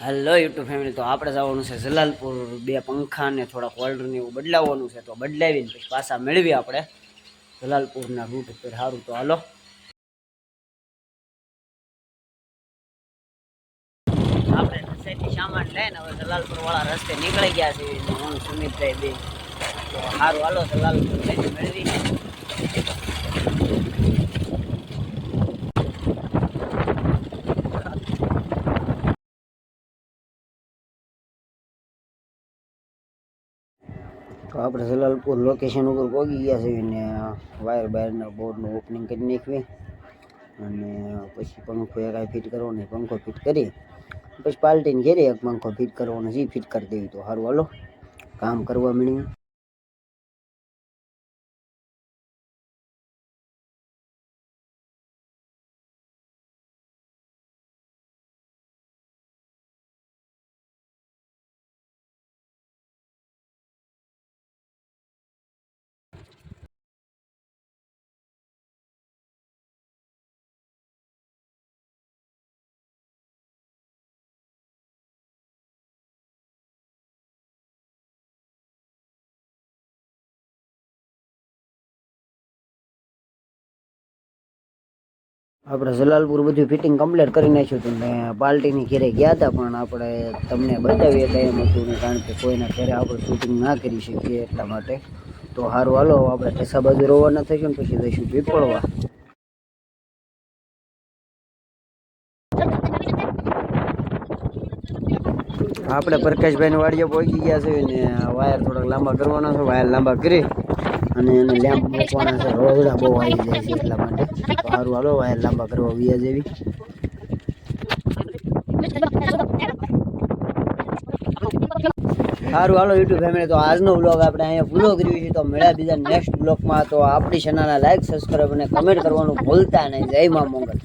Hello YouTube family તો આપણે જવાનું છે જલાલપુર. બે પંખા ને થોડા હોલ્ડર ને એવું બદલાવવાનું છે. તો બદલાવીને પછી પાછા મેળવી આપણે જલાલપુરના રૂટ ઉપર. સારું, તો હાલો. આપણે નશેથી સામાન લઈને હવે જલાલપુર વાળા રસ્તે નીકળી ગયા છે હું, સુમિતભાઈ બે. તો સારું હાલો, જલાલપુર જઈને મેળવી તો આપણે જલાલપુર લોકેશન ઉપર પહોંચી ગયા છે અને વાયર બાયરના બોર્ડનું ઓપનિંગ કરી નાખવી. અને પછી પંખો એક ફિટ કરવાનો ને પંખો ફિટ કરી પછી પાલટીને ઘેરે એક પંખો ફિટ કરવાનો છે ફિટ કરી દેવી તો સારું. હાલો, કામ કરવા મળ્યું આપણે જલાલપુર બધું ફિટિંગ કમ્પ્લીટ કરી નાખ્યું હતું ને પાર્ટીની ઘેરે ગયા હતા, પણ આપણે તમને બતાવીએ એમ હતું કારણ કે કોઈના ઘરે આપણે શૂટિંગ ના કરી શકીએ એટલા માટે. તો સારું હાલો આપણે ઠેસા બાજુ રોવાના થઈશું ને પછી જઈશું પીપળવા. આપણે પ્રકાશભાઈની વાડીએ પહોંચી ગયા છે ને વાયર થોડાક લાંબા કરવાના છે, વાયર લાંબા કરી. અને એને લેમ્પ મૂકવાના છે. રોજડા બહુ આવી જાય છે એટલા માટે. સારું હાલો, વાયર લાંબા કરવા વ્યા જેવી. સારું હાલો યુટ્યુબ ફેમિલી તો આજનો બ્લોગ આપણે અહીંયા પૂરો કર્યો છે. તો મળ્યા બીજા નેક્સ્ટ બ્લોગમાં તો આપણી ચેનલને લાઈક સબસ્ક્રાઈબ અને કમેન્ટ કરવાનું ભૂલતા નહીં. જય મા મંગલ.